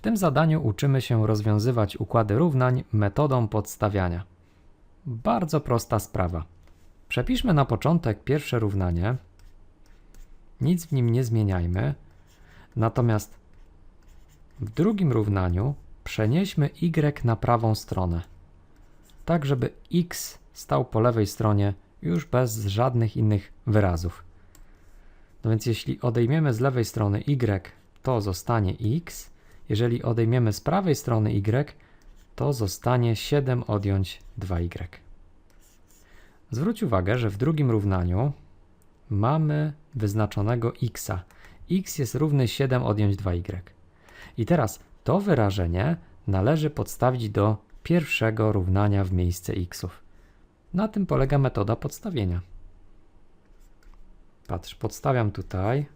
W tym zadaniu uczymy się rozwiązywać układy równań metodą podstawiania. Bardzo prosta sprawa. Przepiszmy na początek pierwsze równanie. Nic w nim nie zmieniajmy. Natomiast w drugim równaniu przenieśmy y na prawą stronę. Tak, żeby x stał po lewej stronie już bez żadnych innych wyrazów. No więc jeśli odejmiemy z lewej strony y, to zostanie x. Jeżeli odejmiemy z prawej strony y, to zostanie 7 odjąć 2y. Zwróć uwagę, że w drugim równaniu mamy wyznaczonego x. x jest równy 7 odjąć 2y. I teraz to wyrażenie należy podstawić do pierwszego równania w miejsce xów. Na tym polega metoda podstawienia. Patrz, podstawiam tutaj.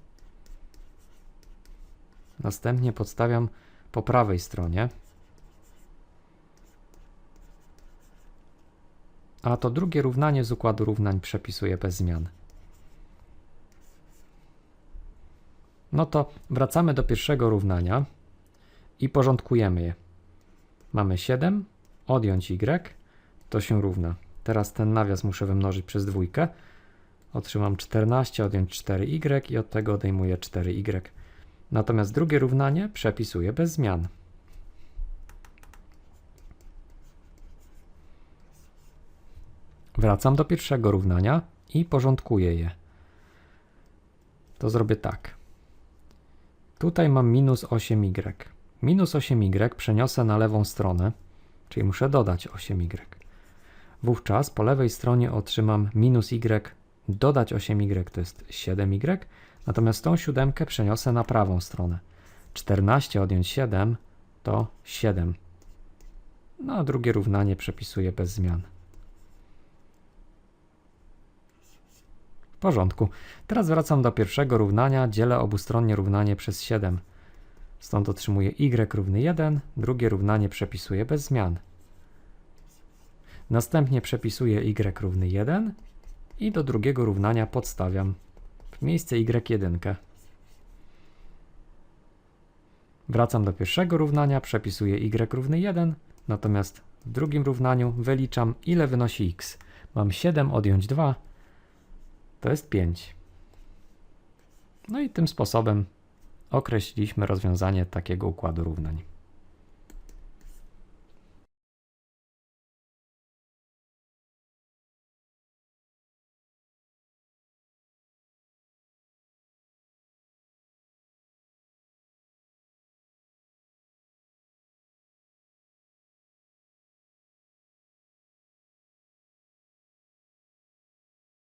Następnie podstawiam po prawej stronie. A to drugie równanie z układu równań przepisuję bez zmian. No to wracamy do pierwszego równania i porządkujemy je. Mamy 7, odjąć y, to się równa. Teraz ten nawias muszę wymnożyć przez dwójkę. Otrzymam 14 odjąć 4y i od tego odejmuję 4y. Natomiast drugie równanie przepisuję bez zmian. Wracam do pierwszego równania i porządkuję je. To zrobię tak. Tutaj mam minus 8y. Minus 8y przeniosę na lewą stronę, czyli muszę dodać 8y. Wówczas po lewej stronie otrzymam minus y, dodać 8y to jest 7y, natomiast tą siódemkę przeniosę na prawą stronę. 14 odjąć 7 to 7. No a drugie równanie przepisuję bez zmian. W porządku. Teraz wracam do pierwszego równania, dzielę obustronnie równanie przez 7. Stąd otrzymuję y równy 1, drugie równanie przepisuję bez zmian. Następnie przepisuję y równy 1 i do drugiego równania podstawiam miejsce y1. Wracam do pierwszego równania, przepisuję y równy 1, natomiast w drugim równaniu wyliczam ile wynosi x. Mam 7 odjąć 2, to jest 5. No i tym sposobem określiliśmy rozwiązanie takiego układu równań.